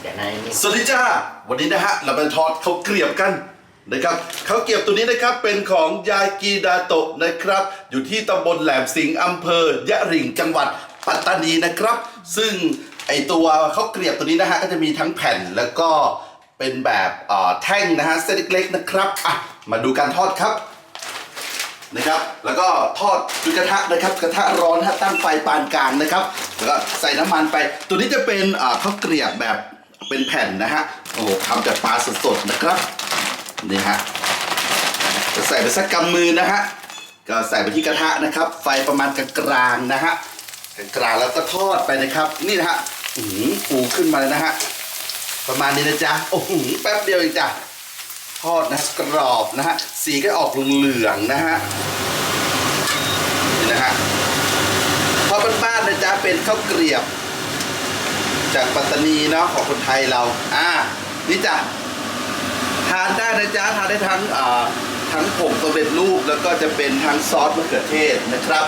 เดี๋ยวนนี่สวัสดีจ้าวันนี้นะฮะเราไปทอดข้าวเกรียบกันนะครับข้าวเกรียบตัวนี้นะครับเป็นของยายกีดาโตะนะครับ อยู่ที่ตำบลแหลมสิงห์อำเภอยะริงจังหวัดปัตตานีนะครับ ซึ่งไอตัวข้าวเกรียบตัวนี้นะฮะก็จะมีทั้งแผ่นแล้วก็เป็นแบบแท่งนะฮะเส้นเล็กๆนะครับอะมาดูการทอดครับนะครับแล้วก็ทอดด้วยกระทะนะครับกระทะร้อนฮะตั้งไฟปานกลางนะครับแล้วก็ใส่น้ำมันไป ตัวนี้จะเป็นข้าวเกลียบแบบ เป็นแผ่นนะฮะ โอ้โหทำจากปลาสดๆนะครับ นี่ฮะจะใส่ไปสักกำมือนะฮะ ก็ใส่ไปที่กระทะนะครับ ไฟประมาณกลางๆนะฮะ กลางแล้วก็ทอดไปนะครับ นี่นะฮะอื้อหือฟูขึ้นมาเลยนะฮะ ประมาณนี้นะจ๊ะ โอ้โห แป๊บเดียวเองจ้ะ ทอดนะกรอบนะฮะ สีก็ออกเหลืองๆนะฮะ นี่นะฮะทอดบ้านๆนะจ๊ะ เป็นข้าวเกรียบ จากปัตตานีเนาะของคนไทยเรา อ่า นี่จ้ะทานได้นะจ๊ะทานได้ทั้งอ่าทั้งผงสำเร็จรูปแล้วก็จะเป็นทั้งซอสมะเขือเทศนะครับ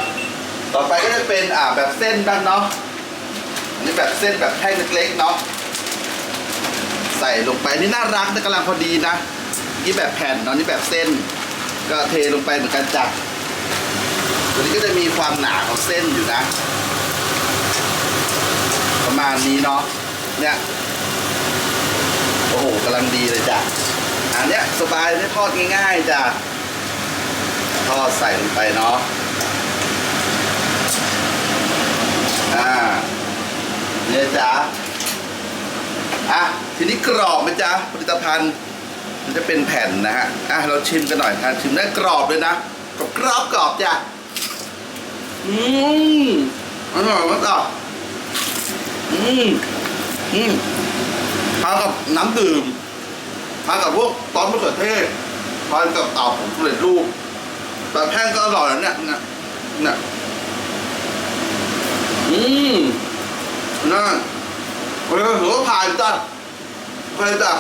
ต่อไปก็จะเป็นอ่าแบบเส้นบ้างเนาะอันนี้แบบเส้นแบบแท่งเล็กๆเนาะใส่ลงไปนี่น่ารักนะกำลังพอดีนะนี่แบบแผ่นเนาะนี่แบบเส้น ก็เทลงไปเหมือนกันจ้ะตัวนี้ก็จะมีความหนาของเส้นอยู่นะ มาณนี้เนาะเนี่ยโอ้โหกำลังดีเลยจ้ะอันเนี้ยสบายไม่ทอดง่ายๆจ้ะทอดใส่ลงไปเนาะอ่าเนี่ยจ้ะอะทีนี้กรอบไหมจ๊ะผลิตภัณฑ์มันจะเป็นแผ่นนะฮะ อะ เราชิมกันหน่อยทานชิมได้กรอบเลยนะกรอบกรอบกรอบจ้ะ อืมอร่อยมากอะ อืมอืมทานกับน้ำดื่มทานกับพวกซอสมะเขือเทศทานกับอ่าผมสำเร็จรูปแบบแห้งก็อร่อยนะเนี่ยเนี่ยเนี่ยอืมนั่นเออหัวผ่านจ้ะไปจ้ะ